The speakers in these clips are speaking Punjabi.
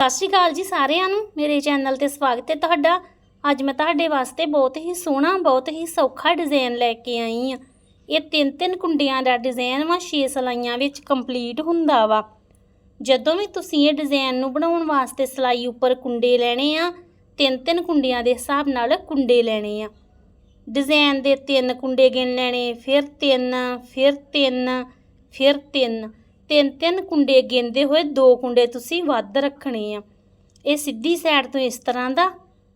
ਸਤਿ ਸ਼੍ਰੀ ਅਕਾਲ ਜੀ ਸਾਰਿਆਂ ਨੂੰ। ਮੇਰੇ ਚੈਨਲ ਤੇ ਸਵਾਗਤ ਹੈ ਤੁਹਾਡਾ। ਅੱਜ ਮੈਂ ਤੁਹਾਡੇ ਵਾਸਤੇ ਬਹੁਤ ਹੀ ਸੋਹਣਾ, ਬਹੁਤ ਹੀ ਸੌਖਾ ਡਿਜ਼ਾਈਨ ਲੈ ਕੇ ਆਈ ਆ ਇਹ ਤਿੰਨ ਤਿੰਨ ਕੁੰਡੀਆਂ ਦਾ ਡਿਜ਼ਾਈਨ ਵਾ 6 ਸਲਾਈਆਂ ਵਿੱਚ ਕੰਪਲੀਟ ਹੁੰਦਾ ਵਾ। ਜਦੋਂ ਵੀ ਤੁਸੀਂ ਇਹ ਡਿਜ਼ਾਈਨ ਨੂੰ ਬਣਾਉਣ ਵਾਸਤੇ ਸਲਾਈ ਉੱਪਰ ਕੁੰਡੇ ਲੈਣੇ ਆ ਤਿੰਨ ਤਿੰਨ ਕੁੰਡੀਆਂ ਦੇ ਹਿਸਾਬ ਨਾਲ ਕੁੰਡੇ ਲੈਣੇ ਆ। ਡਿਜ਼ਾਈਨ ਦੇ ਤਿੰਨ ਕੁੰਡੇ ਗਿਣ ਲੈਣੇ, ਫਿਰ ਤਿੰਨ ਫਿਰ ਤਿੰਨ ਫਿਰ ਤਿੰਨ। ਤਿੰਨ ਤਿੰਨ ਕੁੰਡੇ ਗੇਂਦੇ ਹੋਏ, ਦੋ ਕੁੰਡੇ ਤੁਸੀਂ ਵੱਧ ਰੱਖਣੇ ਆ। ਇਹ ਸਿੱਧੀ ਸਾਈਡ ਤੋਂ ਇਸ ਤਰ੍ਹਾਂ ਦਾ,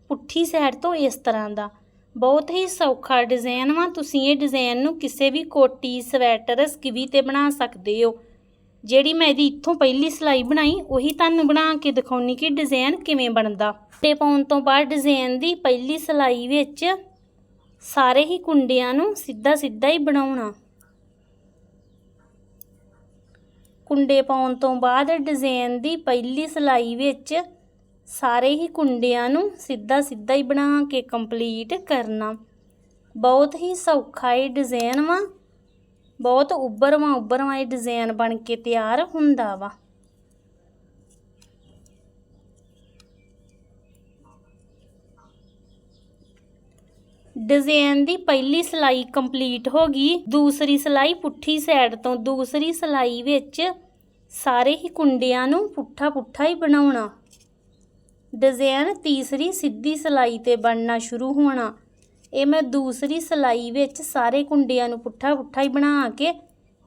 ਪੁੱਠੀ ਸਾਈਡ ਤੋਂ ਇਸ ਤਰ੍ਹਾਂ ਦਾ। ਬਹੁਤ ਹੀ ਸੌਖਾ ਡਿਜ਼ਾਈਨ ਵਾ, ਤੁਸੀਂ ਇਹ ਡਿਜ਼ਾਈਨ ਨੂੰ ਕਿਸੇ ਵੀ ਕੋਟੀ, ਸਵੈਟਰ, ਸਕੀਵੀ ਤੇ ਬਣਾ ਸਕਦੇ ਹੋ। ਜਿਹੜੀ ਮੈਂ ਇਹਦੀ ਇੱਥੋਂ ਪਹਿਲੀ ਸਿਲਾਈ ਬਣਾਈ, ਉਹੀ ਤੁਹਾਨੂੰ ਬਣਾ ਕੇ ਦਿਖਾਉਣੀ ਕਿ ਡਿਜ਼ਾਈਨ ਕਿਵੇਂ ਬਣਦਾ। ਤੇ ਪਾਉਣ ਤੋਂ ਬਾਅਦ ਡਿਜ਼ਾਈਨ ਦੀ ਪਹਿਲੀ ਸਿਲਾਈ ਵਿੱਚ ਸਾਰੇ ਹੀ ਕੁੰਡਿਆਂ ਨੂੰ ਸਿੱਧਾ ਸਿੱਧਾ ਹੀ ਬਣਾਉਣਾ। ਕੁੰਡੇ ਪਾਉਣ ਤੋਂ ਬਾਅਦ ਡਿਜ਼ਾਈਨ ਦੀ ਪਹਿਲੀ ਸਿਲਾਈ ਵਿੱਚ ਸਾਰੇ ਹੀ ਕੁੰਡਿਆਂ ਨੂੰ ਸਿੱਧਾ ਸਿੱਧਾ ਹੀ ਬਣਾ ਕੇ ਕੰਪਲੀਟ ਕਰਨਾ। ਬਹੁਤ ਹੀ ਸੌਖਾ ਇਹ ਡਿਜ਼ਾਈਨ ਵਾ। ਬਹੁਤ ਉੱਭਰਵਾਂ ਉੱਭਰਵਾਂ ਇਹ ਡਿਜ਼ਾਈਨ ਬਣ ਕੇ ਤਿਆਰ ਹੁੰਦਾ ਵਾ। ਡਿਜ਼ਾਈਨ ਦੀ ਪਹਿਲੀ ਸਿਲਾਈ ਕੰਪਲੀਟ ਹੋ ਗਈ। ਦੂਸਰੀ ਸਿਲਾਈ ਪੁੱਠੀ ਸਾਈਡ ਤੋਂ, ਦੂਸਰੀ ਸਿਲਾਈ ਵਿੱਚ ਸਾਰੇ ਹੀ ਕੁੰਡਿਆਂ ਨੂੰ ਪੁੱਠਾ ਪੁੱਠਾ ਹੀ ਬਣਾਉਣਾ। ਡਿਜ਼ਾਈਨ ਤੀਸਰੀ ਸਿੱਧੀ ਸਿਲਾਈ ਤੇ ਬਣਨਾ ਸ਼ੁਰੂ ਹੋਣਾ। ਇਹ ਮੈਂ ਦੂਸਰੀ ਸਿਲਾਈ ਵਿੱਚ ਸਾਰੇ ਕੁੰਡਿਆਂ ਨੂੰ ਪੁੱਠਾ ਪੁੱਠਾ ਹੀ ਬਣਾ ਕੇ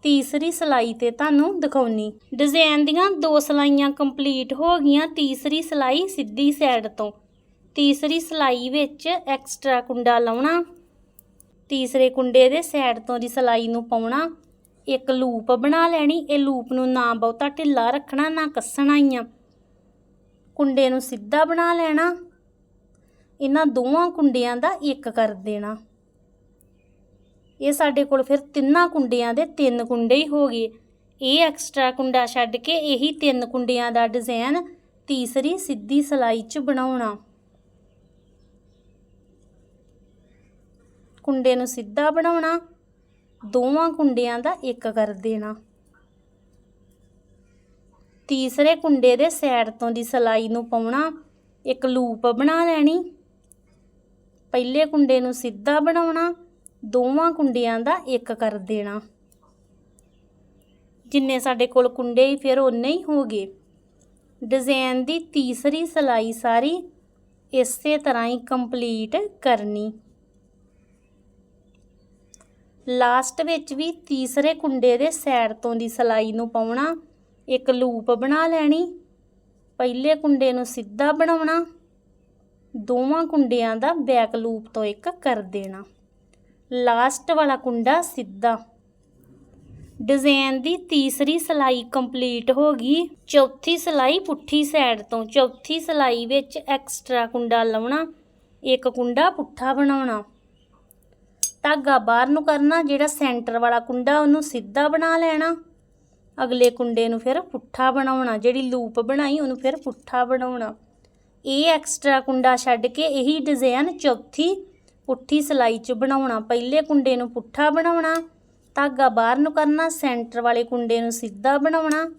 ਤੀਸਰੀ ਸਿਲਾਈ ਤੇ ਤੁਹਾਨੂੰ ਦਿਖਾਉਣੀ। ਡਿਜ਼ਾਈਨ ਦੀਆਂ ਦੋ ਸਿਲਾਈਆਂ ਕੰਪਲੀਟ ਹੋ ਗਈਆਂ। ਤੀਸਰੀ ਸਿਲਾਈ ਸਿੱਧੀ ਸਾਈਡ ਤੋਂ। ਤੀਸਰੀ ਸਿਲਾਈ ਵਿੱਚ ਐਕਸਟਰਾ ਕੁੰਡਾ ਲਾਉਣਾ। ਤੀਸਰੇ ਕੁੰਡੇ ਦੇ ਸਾਈਡ ਤੋਂ ਦੀ ਸਿਲਾਈ ਨੂੰ ਪਾਉਣਾ। ਇੱਕ ਲੂਪ ਬਣਾ ਲੈਣੀ, ਇਹ ਲੂਪ ਨੂੰ ਨਾ ਬਹੁਤਾ ਢਿੱਲਾ ਰੱਖਣਾ, ਨਾ ਕੱਸਣਾ ਹੀ ਆ। ਕੁੰਡੇ ਨੂੰ ਸਿੱਧਾ ਬਣਾ ਲੈਣਾ। ਇਹਨਾਂ ਦੋਵਾਂ ਕੁੰਡਿਆਂ ਦਾ ਇੱਕ ਕਰ ਦੇਣਾ। ਇਹ ਸਾਡੇ ਕੋਲ ਫਿਰ ਤਿੰਨਾਂ ਕੁੰਡਿਆਂ ਦੇ ਤਿੰਨ ਕੁੰਡੇ ਹੀ ਹੋ ਗਏ। ਇਹ ਐਕਸਟਰਾ ਕੁੰਡਾ ਛੱਡ ਕੇ ਇਹੀ ਤਿੰਨ ਕੁੰਡਿਆਂ ਦਾ ਡਿਜ਼ਾਈਨ ਤੀਸਰੀ ਸਿੱਧੀ ਸਿਲਾਈ 'ਚ ਬਣਾਉਣਾ। ਕੁੰਡੇ ਨੂੰ ਸਿੱਧਾ ਬਣਾਉਣਾ, ਦੋਵਾਂ ਕੁੰਡਿਆਂ ਦਾ ਇੱਕ ਕਰ ਦੇਣਾ। ਤੀਸਰੇ ਕੁੰਡੇ ਦੇ ਸਾਈਡ ਤੋਂ ਦੀ ਸਿਲਾਈ ਨੂੰ ਪਾਉਣਾ, ਇੱਕ ਲੂਪ ਬਣਾ ਲੈਣੀ। ਪਹਿਲੇ ਕੁੰਡੇ ਨੂੰ ਸਿੱਧਾ ਬਣਾਉਣਾ, ਦੋਵਾਂ ਕੁੰਡਿਆਂ ਦਾ ਇੱਕ ਕਰ ਦੇਣਾ। ਜਿੰਨੇ ਸਾਡੇ ਕੋਲ ਕੁੰਡੇ ਹੀ ਫਿਰ ਉਨੇ ਹੀ ਹੋ ਗਏ। ਡਿਜ਼ਾਈਨ ਦੀ ਤੀਸਰੀ ਸਿਲਾਈ ਸਾਰੀ ਇਸੇ ਤਰ੍ਹਾਂ ਹੀ ਕੰਪਲੀਟ ਕਰਨੀ। ਲਾਸਟ ਵਿੱਚ ਵੀ ਤੀਸਰੇ ਕੁੰਡੇ ਦੇ ਸਾਈਡ ਤੋਂ ਦੀ ਸਿਲਾਈ ਨੂੰ ਪਾਉਣਾ, ਇੱਕ ਲੂਪ ਬਣਾ ਲੈਣੀ, ਪਹਿਲੇ ਕੁੰਡੇ ਨੂੰ ਸਿੱਧਾ ਬਣਾਉਣਾ, ਦੋਵਾਂ ਕੁੰਡਿਆਂ ਦਾ ਬੈਕ ਲੂਪ ਤੋਂ ਇੱਕ ਕਰ ਦੇਣਾ। ਲਾਸਟ ਵਾਲਾ ਕੁੰਡਾ ਸਿੱਧਾ। ਡਿਜ਼ਾਈਨ ਦੀ ਤੀਸਰੀ ਸਿਲਾਈ ਕੰਪਲੀਟ ਹੋ ਗਈ। ਚੌਥੀ ਸਿਲਾਈ ਪੁੱਠੀ ਸਾਈਡ ਤੋਂ, ਚੌਥੀ ਸਿਲਾਈ ਵਿੱਚ ਐਕਸਟਰਾ ਕੁੰਡਾ ਲਾਉਣਾ, ਇੱਕ ਕੁੰਡਾ ਪੁੱਠਾ ਬਣਾਉਣਾ। ਧਾਗਾ ਬਾਹਰ ਨੂੰ ਕਰਨਾ, ਜਿਹੜਾ ਸੈਂਟਰ ਵਾਲਾ ਕੁੰਡਾ, ਉਹਨੂੰ ਸਿੱਧਾ ਬਣਾ ਲੈਣਾ। ਅਗਲੇ ਕੁੰਡੇ ਨੂੰ ਫਿਰ ਪੁੱਠਾ ਬਣਾਉਣਾ, ਜਿਹੜੀ ਲੂਪ ਬਣਾਈ, ਉਹਨੂੰ ਫਿਰ ਪੁੱਠਾ ਬਣਾਉਣਾ। ਇਹ ਐਕਸਟਰਾ ਕੁੰਡਾ ਛੱਡ ਕੇ ਇਹੀ ਡਿਜ਼ਾਈਨ ਚੌਥੀ ਪੁੱਠੀ ਸਿਲਾਈ 'ਚ ਬਣਾਉਣਾ। ਪਹਿਲੇ ਕੁੰਡੇ ਨੂੰ ਪੁੱਠਾ ਬਣਾਉਣਾ, ਧਾਗਾ ਬਾਹਰ ਨੂੰ ਕਰਨਾ, ਸੈਂਟਰ ਵਾਲੇ ਕੁੰਡੇ ਨੂੰ ਸਿੱਧਾ ਬਣਾਉਣਾ,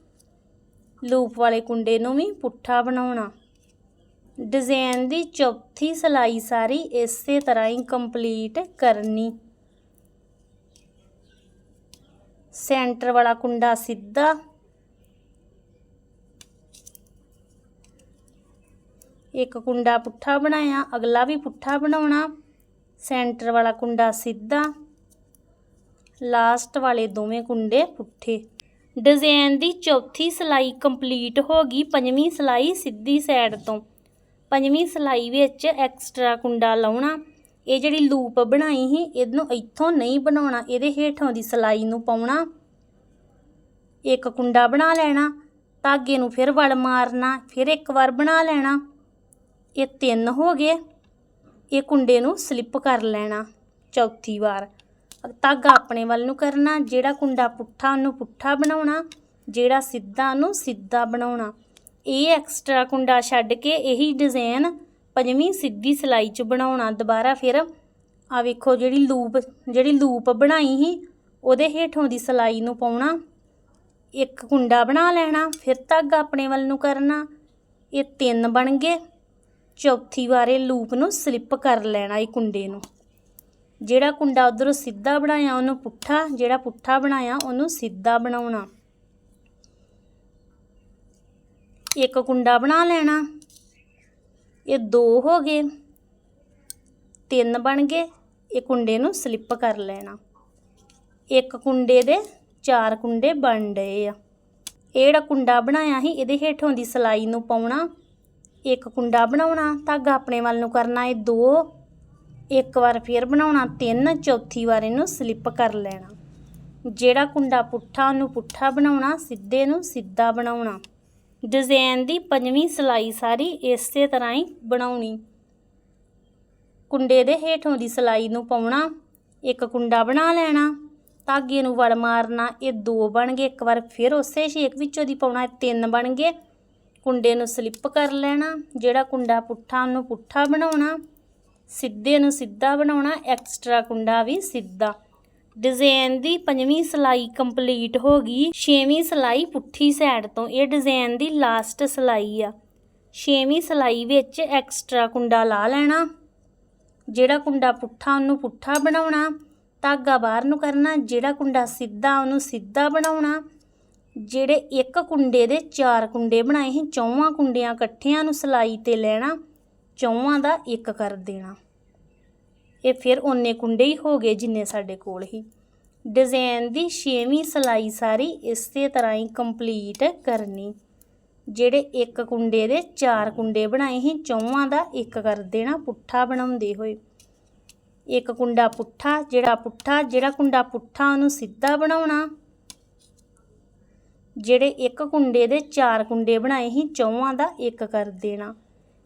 ਲੂਪ ਵਾਲੇ ਕੁੰਡੇ ਨੂੰ ਵੀ ਪੁੱਠਾ ਬਣਾਉਣਾ। ਡਿਜ਼ਾਈਨ ਦੀ ਚੌਥੀ ਸਿਲਾਈ ਸਾਰੀ ਇਸੇ ਤਰ੍ਹਾਂ ਹੀ ਕੰਪਲੀਟ ਕਰਨੀ। ਸੈਂਟਰ ਵਾਲਾ ਕੁੰਡਾ ਸਿੱਧਾ। ਇੱਕ ਕੁੰਡਾ ਪੁੱਠਾ ਬਣਾਇਆ, ਅਗਲਾ ਵੀ ਪੁੱਠਾ ਬਣਾਉਣਾ। ਸੈਂਟਰ ਵਾਲਾ ਕੁੰਡਾ ਸਿੱਧਾ। ਲਾਸਟ ਵਾਲੇ ਦੋਵੇਂ ਕੁੰਡੇ ਪੁੱਠੇ। ਡਿਜ਼ਾਈਨ ਦੀ ਚੌਥੀ ਸਿਲਾਈ ਕੰਪਲੀਟ ਹੋ ਗਈ, ਪੰਜਵੀਂ ਸਿਲਾਈ ਸਿੱਧੀ ਸਾਈਡ ਤੋਂ। ਪੰਜਵੀਂ ਸਿਲਾਈ ਵਿੱਚ ਐਕਸਟਰਾ ਕੁੰਡਾ ਲਾਉਣਾ, ਇਹ ਜਿਹੜੀ ਲੂਪ ਬਣਾਈ ਸੀ, ਇਹਨੂੰ ਇੱਥੋਂ ਨਹੀਂ ਬਣਾਉਣਾ, ਇਹਦੇ ਹੇਠੋਂ ਦੀ ਸਿਲਾਈ ਨੂੰ ਪਾਉਣਾ, ਇੱਕ ਕੁੰਡਾ ਬਣਾ ਲੈਣਾ, ਧਾਗੇ ਨੂੰ ਫਿਰ ਵਲ ਮਾਰਨਾ, ਫਿਰ ਇੱਕ ਵਾਰ ਬਣਾ ਲੈਣਾ, ਇਹ ਤਿੰਨ ਹੋ ਗਏ, ਇਹ ਕੁੰਡੇ ਨੂੰ ਸਲਿੱਪ ਕਰ ਲੈਣਾ ਚੌਥੀ ਵਾਰ। ਧਾਗਾ ਆਪਣੇ ਵੱਲ ਨੂੰ ਕਰਨਾ, ਜਿਹੜਾ ਕੁੰਡਾ ਪੁੱਠਾ ਉਹਨੂੰ ਪੁੱਠਾ ਬਣਾਉਣਾ, ਜਿਹੜਾ ਸਿੱਧਾ ਉਹਨੂੰ ਸਿੱਧਾ ਬਣਾਉਣਾ। ਇਹ ਐਕਸਟਰਾ ਕੁੰਡਾ ਛੱਡ ਕੇ ਇਹੀ ਡਿਜ਼ਾਈਨ ਪੰਜਵੀਂ ਸਿੱਧੀ ਸਿਲਾਈ 'ਚ ਬਣਾਉਣਾ, ਦੁਬਾਰਾ ਫਿਰ ਆ ਵੇਖੋ ਜਿਹੜੀ ਲੂਪ ਜਿਹੜੀ ਲੂਪ ਬਣਾਈ ਸੀ, ਉਹਦੇ ਹੇਠੋਂ ਦੀ ਸਿਲਾਈ ਨੂੰ ਪਾਉਣਾ, ਇੱਕ ਕੁੰਡਾ ਬਣਾ ਲੈਣਾ, ਫਿਰ ਧਾਗਾ ਆਪਣੇ ਵੱਲ ਨੂੰ ਕਰਨਾ, ਇਹ ਤਿੰਨ ਬਣ ਗਏ। ਚੌਥੀ ਵਾਰ ਇਹ ਲੂਪ ਨੂੰ ਸਲਿੱਪ ਕਰ ਲੈਣਾ ਇਹ ਕੁੰਡੇ ਨੂੰ। ਜਿਹੜਾ ਕੁੰਡਾ ਉਧਰੋਂ ਸਿੱਧਾ ਬਣਾਇਆ, ਉਹਨੂੰ ਪੁੱਠਾ, ਜਿਹੜਾ ਪੁੱਠਾ ਬਣਾਇਆ, ਉਹਨੂੰ ਸਿੱਧਾ ਬਣਾਉਣਾ। ਇੱਕ ਕੁੰਡਾ ਬਣਾ ਲੈਣਾ। ਇਹ ਦੋ ਹੋ ਗਏ। ਤਿੰਨ ਬਣ ਗਏ। ਇਹ ਕੁੰਡੇ ਨੂੰ ਸਲਿੱਪ ਕਰ ਲੈਣਾ। ਇੱਕ ਕੁੰਡੇ ਦੇ ਚਾਰ ਕੁੰਡੇ ਬਣ ਡਏ ਆ। ਇਹ ਜਿਹੜਾ ਕੁੰਡਾ ਬਣਾਇਆ ਸੀ, ਇਹਦੇ ਹੇਠੋਂ ਦੀ ਸਲਾਈ ਨੂੰ ਪਾਉਣਾ। ਇੱਕ ਕੁੰਡਾ ਬਣਾਉਣਾ। ਧਾਗਾ ਆਪਣੇ ਵੱਲ ਨੂੰ ਕਰਨਾ ਇਹ ਦੋ। ਇੱਕ ਵਾਰ ਫੇਰ ਬਣਾਉਣਾ। ਤਿੰਨ। ਚੌਥੀ ਵਾਰ ਇਹਨੂੰ ਸਲਿੱਪ ਕਰ ਲੈਣਾ। ਜਿਹੜਾ ਕੁੰਡਾ ਪੁੱਠਾ, ਉਹਨੂੰ ਪੁੱਠਾ ਬਣਾਉਣਾ। ਸਿੱਧੇ ਨੂੰ ਸਿੱਧਾ ਬਣਾਉਣਾ। ਡਿਜ਼ਾਈਨ ਦੀ ਪੰਜਵੀਂ ਸਲਾਈ ਸਾਰੀ ਇਸੇ ਤਰ੍ਹਾਂ ਹੀ ਬਣਾਉਣੀ। ਕੁੰਡੇ ਦੇ ਹੇਠੋਂ ਦੀ ਸਲਾਈ ਨੂੰ ਪਾਉਣਾ, ਇੱਕ ਕੁੰਡਾ ਬਣਾ ਲੈਣਾ, ਧਾਗੇ ਨੂੰ ਵੜ ਮਾਰਨਾ, ਇਹ ਦੋ ਬਣ ਗਏ, ਇੱਕ ਵਾਰ ਫਿਰ ਉਸੇ ਸ਼ੇਕ ਵਿੱਚੋਂ ਦੀ ਪਾਉਣਾ, ਇਹ ਤਿੰਨ ਬਣ ਗਏ। ਕੁੰਡੇ ਨੂੰ ਸਲਿੱਪ ਕਰ ਲੈਣਾ, ਜਿਹੜਾ ਕੁੰਡਾ ਪੁੱਠਾ ਉਹਨੂੰ ਪੁੱਠਾ ਬਣਾਉਣਾ, ਸਿੱਧੇ ਨੂੰ ਸਿੱਧਾ ਬਣਾਉਣਾ, ਐਕਸਟਰਾ ਕੁੰਡਾ ਵੀ ਸਿੱਧਾ। ਡਿਜ਼ਾਈਨ ਦੀ ਪੰਜਵੀਂ ਸਲਾਈ ਕੰਪਲੀਟ ਹੋ ਗਈ, ਛੇਵੀਂ ਸਲਾਈ ਪੁੱਠੀ ਸਾਈਡ ਤੋਂ। ਇਹ ਡਿਜ਼ਾਈਨ ਦੀ ਲਾਸਟ ਸਲਾਈ ਆ। ਛੇਵੀਂ ਸਲਾਈ ਵਿੱਚ ਐਕਸਟਰਾ ਕੁੰਡਾ ਲਾ ਲੈਣਾ। ਜਿਹੜਾ ਕੁੰਡਾ ਪੁੱਠਾ, ਉਹਨੂੰ ਪੁੱਠਾ ਬਣਾਉਣਾ। ਧਾਗਾ ਬਾਹਰ ਨੂੰ ਕਰਨਾ। ਜਿਹੜਾ ਕੁੰਡਾ ਸਿੱਧਾ, ਉਹਨੂੰ ਸਿੱਧਾ ਬਣਾਉਣਾ। ਜਿਹੜੇ ਇੱਕ ਕੁੰਡੇ ਦੇ ਚਾਰ ਕੁੰਡੇ ਬਣਾਏ ਸੀ, ਚੌਵਾਂ ਕੁੰਡਿਆਂ ਇਕੱਠਿਆਂ ਨੂੰ ਸਲਾਈ ਤੇ ਲੈਣਾ। ਚੌਵਾਂ ਦਾ ਇੱਕ ਕਰ ਦੇਣਾ। ਇਹ ਫਿਰ ਓਨੇ ਕੁੰਡੇ ਹੀ ਹੋ ਗਏ ਜਿੰਨੇ ਸਾਡੇ ਕੋਲ ਹੀ। ਡਿਜ਼ਾਈਨ ਦੀ ਛੇਵੀਂ ਸਲਾਈ ਸਾਰੀ ਇਸੇ ਤਰ੍ਹਾਂ ਹੀ ਕੰਪਲੀਟ ਕਰਨੀ। ਜਿਹੜੇ ਇੱਕ ਕੁੰਡੇ ਦੇ ਚਾਰ ਕੁੰਡੇ ਬਣਾਏ ਸੀ, ਚੌਵਾਂ ਦਾ ਇੱਕ ਕਰ ਦੇਣਾ ਪੁੱਠਾ ਬਣਾਉਂਦੇ ਹੋਏ। ਇੱਕ ਕੁੰਡਾ ਪੁੱਠਾ, ਜਿਹੜਾ ਪੁੱਠਾ, ਜਿਹੜਾ ਕੁੰਡਾ ਪੁੱਠਾ ਉਹਨੂੰ ਸਿੱਧਾ ਬਣਾਉਣਾ। ਜਿਹੜੇ ਇੱਕ ਕੁੰਡੇ ਦੇ ਚਾਰ ਕੁੰਡੇ ਬਣਾਏ ਸੀ, ਚੌਵਾਂ ਦਾ ਇੱਕ ਕਰ ਦੇਣਾ।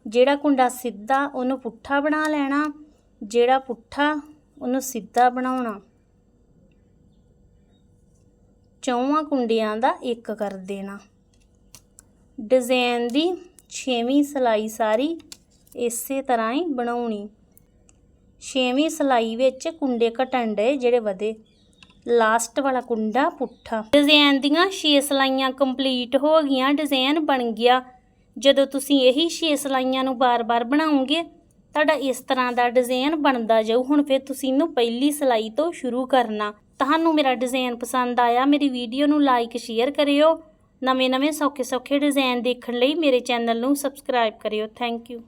ਜਿਹੜਾ ਕੁੰਡਾ ਸਿੱਧਾ, ਉਹਨੂੰ ਪੁੱਠਾ ਬਣਾ ਲੈਣਾ। ਜਿਹੜਾ ਪੁੱਠਾ, ਉਹਨੂੰ ਸਿੱਧਾ ਬਣਾਉਣਾ। ਚੌਵਾਂ ਕੁੰਡਿਆਂ ਦਾ ਇੱਕ ਕਰ ਦੇਣਾ। ਡਿਜ਼ਾਈਨ ਦੀ ਛੇਵੀਂ ਸਲਾਈ ਸਾਰੀ ਇਸੇ ਤਰ੍ਹਾਂ ਹੀ ਬਣਾਉਣੀ। ਛੇਵੀਂ ਸਲਾਈ ਵਿੱਚ ਕੁੰਡੇ ਘਟਣ ਡਏ ਜਿਹੜੇ ਵਧੇ। ਲਾਸਟ ਵਾਲਾ ਕੁੰਡਾ ਪੁੱਠਾ। ਡਿਜ਼ਾਈਨ ਦੀਆਂ 6 ਸਲਾਈਆਂ ਕੰਪਲੀਟ ਹੋ ਗਈਆਂ, ਡਿਜ਼ਾਈਨ ਬਣ ਗਿਆ। ਜਦੋਂ ਤੁਸੀਂ ਇਹੀ 6 ਸਲਾਈਆਂ ਨੂੰ ਬਾਰ-ਬਾਰ ਬਣਾਉਂਗੇ ਤੁਹਾਡਾ ਇਸ ਤਰ੍ਹਾਂ ਦਾ ਡਿਜ਼ਾਈਨ ਬਣਦਾ ਜਾਊ, ਹੁਣ ਫਿਰ ਤੁਸੀਂ ਇਹਨੂੰ ਪਹਿਲੀ ਸਲਾਈ ਤੋਂ ਸ਼ੁਰੂ ਕਰਨਾ। ਤੁਹਾਨੂੰ ਮੇਰਾ ਡਿਜ਼ਾਈਨ ਪਸੰਦ ਆਇਆ, ਮੇਰੀ ਵੀਡੀਓ ਨੂੰ ਲਾਈਕ ਸ਼ੇਅਰ ਕਰਿਓ। ਨਵੇਂ-ਨਵੇਂ ਸੌਖੇ-ਸੌਖੇ ਡਿਜ਼ਾਈਨ ਦੇਖਣ ਲਈ ਮੇਰੇ ਚੈਨਲ ਨੂੰ ਸਬਸਕ੍ਰਾਈਬ ਕਰਿਓ। Thank you